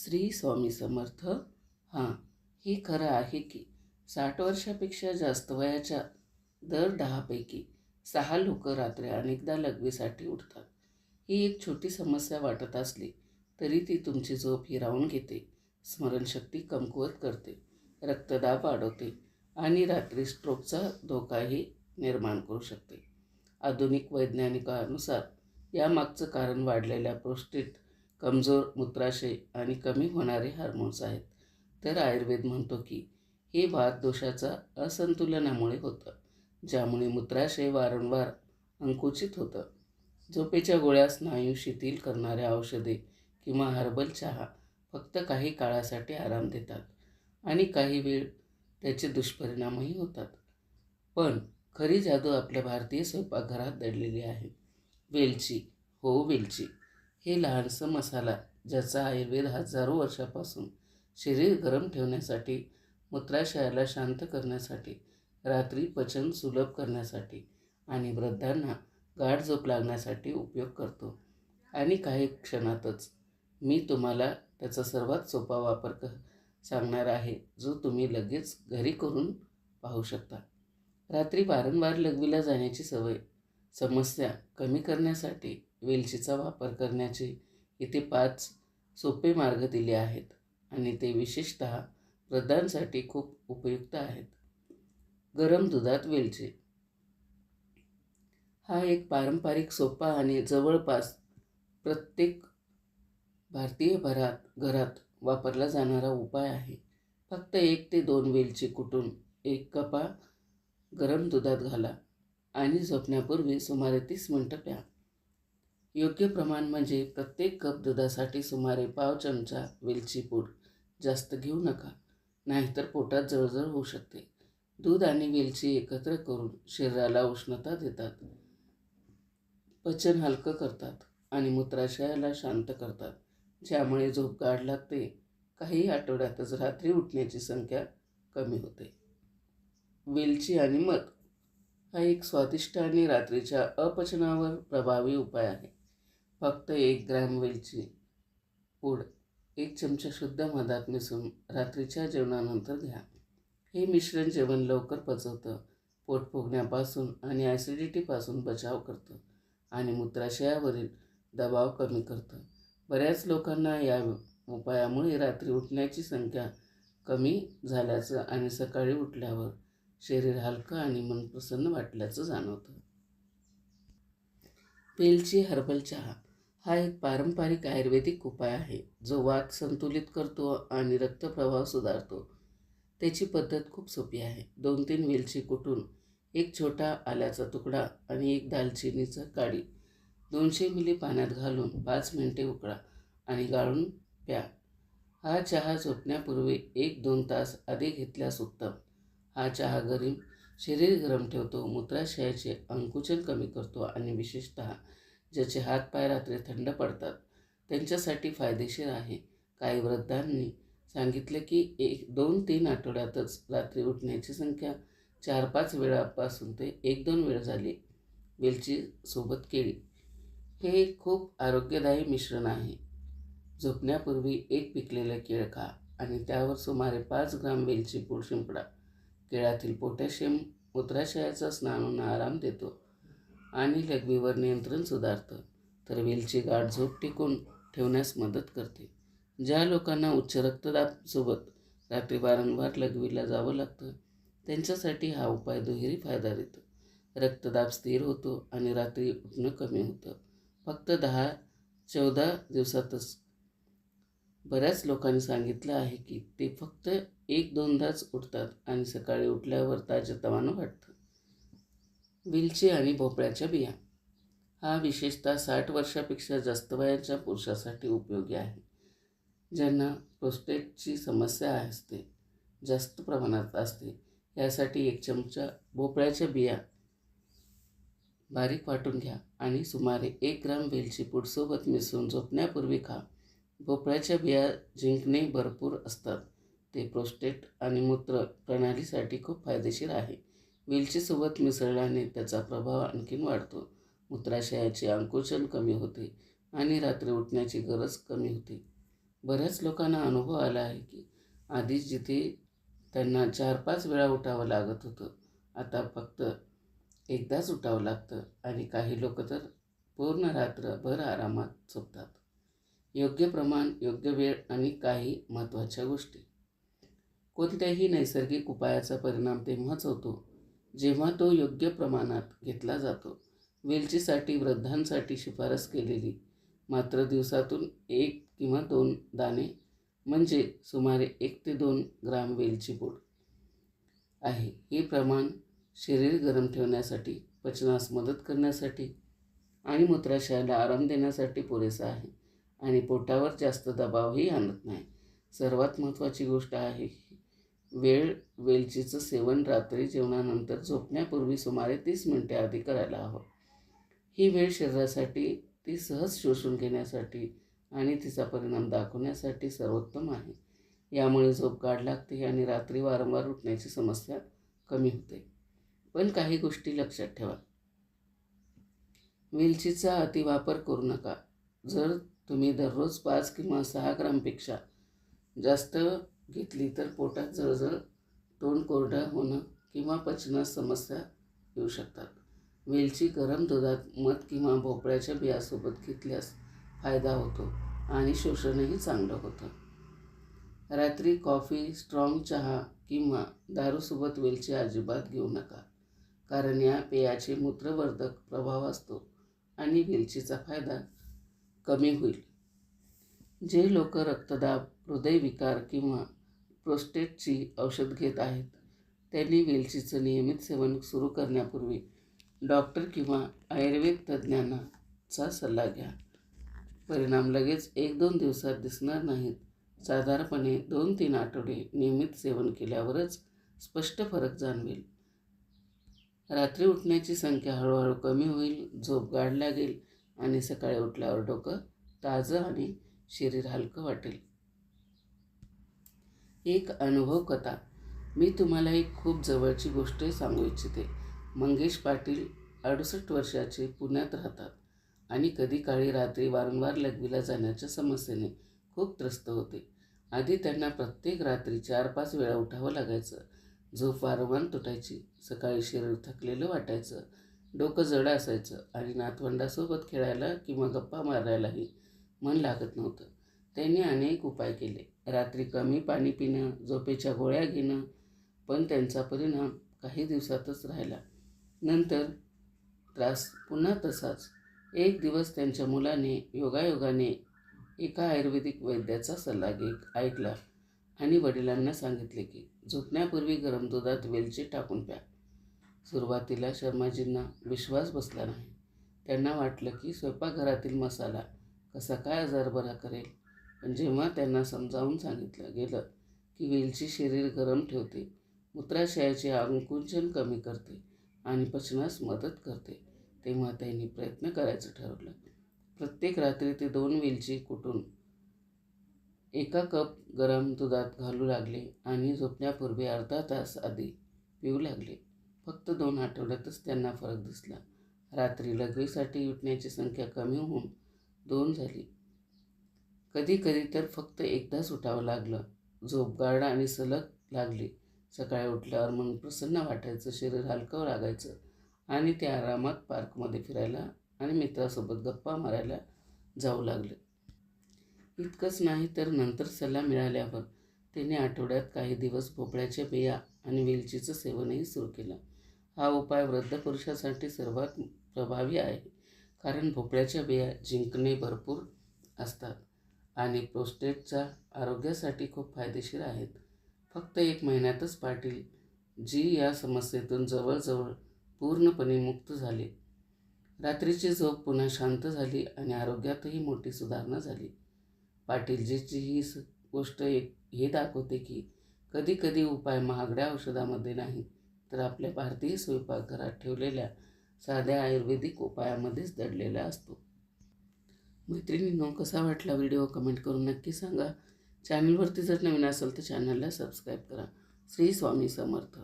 श्री स्वामी समर्थ. हां हे खरं आहे की साठ वर्षापेक्षा जास्त वयाच्या दर दहापैकी सहा लोक रात्री अनेकदा लघवीसाठी उठतात. ही एक छोटी समस्या वाटत असली तरी ती तुमची झोप हिरावून घेते स्मरणशक्ती कमकुवत करते रक्तदाब वाढवते आणि रात्री स्ट्रोकचा धोकाही निर्माण करू शकते. आधुनिक वैज्ञानिकानुसार यामागचं कारण वाढलेल्या प्रोस्टेट कमजोर मूत्राशय आणि कमी होणारे हार्मोन्स आहेत. तर आयुर्वेद म्हणतो की हे वात दोषाचा असंतुलनामुळे होतं ज्यामुळे मूत्राशय वारंवार अंकुचित होतं. झोपेच्या गोळ्या स्नायू शिथिल करणाऱ्या औषधे किंवा हर्बल चहा फक्त काही काळासाठी आराम देतात आणि काही वेळ त्याचे दुष्परिणामही होतात. पण खरी जादू आपल्या भारतीय स्वयंपाकघरात दडलेली आहे. वेलची हो वेलची. हे लहानसं मसाला ज्याचा आयुर्वेद हजारो वर्षापासून शरीर गरम ठेवण्यासाठी मूत्राशयाला शांत करण्यासाठी रात्री पचन सुलभ करण्यासाठी आणि वृद्धांना गाढ झोप लागण्यासाठी उपयोग करतो. आणि काही क्षणातच मी तुम्हाला त्याचा सर्वात सोपा वापर क सांगणार आहे जो तुम्ही लगेच घरी करून पाहू शकता. रात्री वारंवार लघवीला जाण्याची सवय समस्या कमी करण्यासाठी वेलचीचा वापर करण्याचे इथे पाच सोपे मार्ग दिले आहेत आणि ते विशेषत वृद्धांसाठी खूप उपयुक्त आहेत. गरम दुधात वेलची. हा एक पारंपरिक सोपा आणि जवळपास प्रत्येक भारतीय भरात घरात वापरला जाणारा उपाय आहे. फक्त एक ते दोन वेलची कुटून एक कपा गरम दुधात घाला आणि झोपण्यापूर्वी सुमारे तीस मिनटं प्या. योग्य प्रमाण म्हणजे प्रत्येक कप दुधासाठी सुमारे पाव चमचा वेलची पूड. जास्त घेऊ नका नाहीतर पोटात जळजळ होऊ शकते. दूध आणि वेलची एकत्र करून शरीराला उष्णता देतात. पचन हलकं करतात आणि मूत्राशयाला शांत करतात ज्यामुळे झोप गाढ लागते. काही आठवड्यातच रात्री उठण्याची संख्या कमी होते. वेलची आणि मध हा एक स्वादिष्ट आणि रात्रीच्या अपचनावर प्रभावी उपाय आहे. फक्त एक ग्रॅम वेलची पूड एक चमचा शुद्ध मधात मिसळून रात्रीच्या जेवणानंतर घ्या. हे मिश्रण जेवण लवकर पचवतं पोट फुगण्यापासून आणि ॲसिडिटीपासून बचाव करतं आणि मूत्राशयावरील दबाव कमी करतं. बऱ्याच लोकांना या उपायामुळे रात्री उठण्याची संख्या कमी झाल्याचं आणि सकाळी उठल्यावर शरीर हलकं आणि मन प्रसन्न वाटल्याचं जाणवतं. वेलची हर्बल चहा हा एक पारंपरिक आयुर्वेदिक उपाय आहे जो वात संतुलित करतो आणि रक्तप्रवाह सुधारतो. त्याची पद्धत खूप सोपी आहे. दोन तीन वेलची कुटून एक छोटा आल्याचा तुकडा आणि एक दालचिनीचं काडी. दोनशे मिली पाण्यात घालून पाच मिनिटे उकळा आणि गाळून प्या. हा चहा झोपण्यापूर्वी एक दोन तास आधी घेतल्यास उत्तम. हा चहा गरीम शरीर गरम ठेवतो मूत्राशयाचे अंकुचन कमी करतो आणि विशेषतः ज्याचे हातपाय रात्री थंड पडतात. त्यांच्यासाठी फायदेशीर आहे. काही वृद्धांनी सांगितले की एक दोन तीन आठवड्यातच रात्री उठण्याची संख्या चार पाच वेळापासून ते एक दोन वेळ झाली. वेलची सोबत केळी. हे खूप आरोग्यदायी मिश्रण आहे. झोपण्यापूर्वी एक पिकलेलं केळ खा आणि त्यावर सुमारे पाच ग्राम वेलची पूड शिंपडा. केळातील पोटॅशियम मूत्राशयाचा स्नानूंना आराम देतो. आणि लघवीवर नियंत्रण सुधारतं. तर वेलची गाठ झोप टिकून ठेवण्यास मदत करते. ज्या लोकांना उच्च रक्तदाबसोबत रात्री वारंवार लघवीला जावं लागतं त्यांच्यासाठी हा उपाय दुहेरी फायदा देतो. रक्तदाब स्थिर होतो आणि रात्री उठणं कमी होतं. फक्त दहा चौदा दिवसातच. बऱ्याच लोकांनी सांगितलं आहे की ते फक्त एक दोनदाच उठतात आणि सकाळी उठल्यावर ताजतवानं वाटतं. वेलची आणि भोपळ्याच्या बिया. हा विशेषतः साठ वर्षापेक्षा जास्त वयाच्या पुरुषासाठी उपयोगी आहे. ज्यांना प्रोस्टेटची समस्या असते जास्त प्रमाणात असते यासाठी एक चमचा भोपळ्याच्या बिया बारीक वाटून घ्या आणि सुमारे एक ग्राम वेलची पूडसोबत मिसळून झोपण्यापूर्वी खा. भोपळ्याच्या बिया जिंकणे भरपूर असतात. ते प्रोस्टेट आणि मूत्र प्रणालीसाठी खूप फायदेशीर आहे. वेलचीसोबत मिसळल्याने त्याचा प्रभाव आणखीन वाढतो. मूत्राशयाचे अंकुचन कमी होते आणि रात्री उठण्याची गरज कमी होते. बऱ्याच लोकांना अनुभव आला आहे की आधीच जिथे त्यांना चार पाच वेळा उठावं लागत होतं आता फक्त एकदाच उठावं लागतं आणि काही लोक तर पूर्ण रात्रभर आरामात झोपतात. योग्य प्रमाण योग्य वेळ आणि काही महत्त्वाच्या गोष्टी. कोणत्याही नैसर्गिक उपायाचा परिणाम तेव्हाच होतो. जेव्हा तो योग्य प्रमाणात घेतला जातो वेलचीसाठी वृद्धांसाठी शिफारस केलेली मात्र दिवसातून एक किंवा दोन दाणे म्हणजे सुमारे एक ते दोन ग्राम वेलची पूड आहे. हे प्रमाण शरीर गरम ठेवण्यासाठी पचनास मदत करण्यासाठी आणि मूत्राशयाला आराम देण्यासाठी पुरेसा आहे आणि पोटावर जास्त दबावही आणत नाही. सर्वात महत्त्वाची गोष्ट आहे वेळ वेलचीचं सेवन रात्री जेवणानंतर झोपण्यापूर्वी सुमारे तीस मिनटे आधी करायला हवं. ही वेळ शरीरासाठी ती सहज शोषून घेण्यासाठी आणि तिचा परिणाम दाखवण्यासाठी सर्वोत्तम आहे. यामुळे झोप गाढ लागते आणि रात्री वारंवार उठण्याची समस्या कमी होते. पण काही गोष्टी लक्षात ठेवा. वेलचीचा अतिवापर करू नका. जर तुम्ही दररोज पाच किंवा सहा ग्रामपेक्षा जास्त घेतली तर पोटात जळजळ तोंड कोरडा होणं किंवा पचनास समस्या येऊ शकतात. वेलची गरम दुधात मध किंवा भोपळ्याच्या बियासोबत घेतल्यास फायदा होतो आणि शोषणही चांगलं होतं. रात्री कॉफी स्ट्रॉंग चहा किंवा दारूसोबत वेलची अजिबात घेऊ नका कारण या पेयाचे मूत्रवर्धक प्रभाव असतो आणि वेलचीचा फायदा कमी होईल. जे लोक रक्तदाब हृदयविकार किंवा प्रोस्टेटची औषध घेत आहेत. त्यांनी वेलचीचं नियमित सेवन सुरू करण्यापूर्वी डॉक्टर किंवा आयुर्वेद तज्ज्ञांचा सल्ला घ्या. परिणाम लगेच एक दोन दिवसात दिसणार नाहीत. साधारणपणे दोन तीन आठवडे नियमित सेवन केल्यावरच स्पष्ट फरक जाणवेल. रात्री उठण्याची संख्या हळूहळू कमी होईल झोप गाढ लागेल आणि सकाळी उठल्यावर डोकं ताजं आणि शरीर हलकं वाटेल. एक अनुभव कथा. मी तुम्हाला एक खूप जवळची गोष्ट सांगू इच्छिते. मंगेश पाटील अडुसष्ट वर्षाचे पुण्यात राहतात आणि कधी काळी रात्री वारंवार लघवीला जाण्याच्या समस्येने खूप त्रस्त होते. आधी त्यांना प्रत्येक रात्री चार पाच वेळा उठावं लागायचं. झोप वारंवार तुटायची सकाळी शरीर थकलेलं वाटायचं डोकं जड असायचं आणि नातवंडासोबत खेळायला किंवा गप्पा मारायलाही मन लागत नव्हतं. त्यांनी अनेक उपाय केले. रात्री कमी पाणी पिणं झोपेच्या गोळ्या घेणं पण त्यांचा परिणाम काही दिवसातच राहिला. नंतर त्रास पुन्हा तसाच. एक दिवस त्यांच्या मुलाने योगायोगाने एका आयुर्वेदिक वैद्याचा सल्ला घे ऐकला आणि वडिलांना सांगितले की झोपण्यापूर्वी गरम दुधात वेलची टाकून प्या. सुरुवातीला शर्माजींना विश्वास बसला नाही. त्यांना वाटलं की स्वयंपाकघरातील मसाला कसा काय आजार बरा करेल? पण जेव्हा त्यांना समजावून सांगितलं गेलं की वेलची शरीर गरम ठेवते मूत्राशयाचे आकुंचन कमी करते आणि पचनास मदत करते तेव्हा त्यांनी प्रयत्न करायचं ठरवलं. प्रत्येक रात्री ते दोन वेलची कुटून एका कप गरम दुधात घालू लागले आणि झोपण्यापूर्वी अर्धा तास आधी पिऊ लागले. फक्त दोन आठवड्यातच त्यांना फरक दिसला. रात्री लघवीसाठी उठण्याची संख्या कमी होऊन दोन झाली. कधी कधी तर फक्त एकदाच उठावं लागलं. झोप आणि सलग लागली. सकाळी उठल्यावर मन प्रसन्न वाटायचं शरीर हलकं लागायचं आणि ते आरामात पार्कमध्ये फिरायला आणि मित्रासोबत गप्पा मारायला जाऊ लागले. इतकंच नाही तर नंतर सल्ला मिळाल्यावर त्याने आठवड्यात काही दिवस भोपळ्याच्या बिया आणि वेलचीचं सेवनही सुरू केलं. हा उपाय वृद्ध पुरुषासाठी सर्वात प्रभावी आहे कारण भोपळ्याच्या बिया जिंकणे भरपूर असतात. आणि प्रोस्टेटच्या आरोग्यासाठी खूप फायदेशीर आहेत. फक्त एक महिन्यातच पाटील जी या समस्येतून जवळजवळ पूर्णपणे मुक्त झाले. रात्रीची झोप पुन्हा शांत झाली आणि आरोग्यातही मोठी सुधारणा झाली. पाटीलजीची ही गोष्ट एक हे दाखवते की कधी कधी उपाय महागड्या औषधामध्ये नाही तर आपल्या भारतीय स्वयंपाकघरात ठेवलेल्या साध्या आयुर्वेदिक उपायामध्येच दडलेला असतो. मैत्रिणींनो कसा वाटला व्हिडिओ कमेंट करून नक्की सांगा. चॅनलवरती जर नवीन असेल तर चॅनलला सबस्क्राईब करा. श्री स्वामी समर्थ.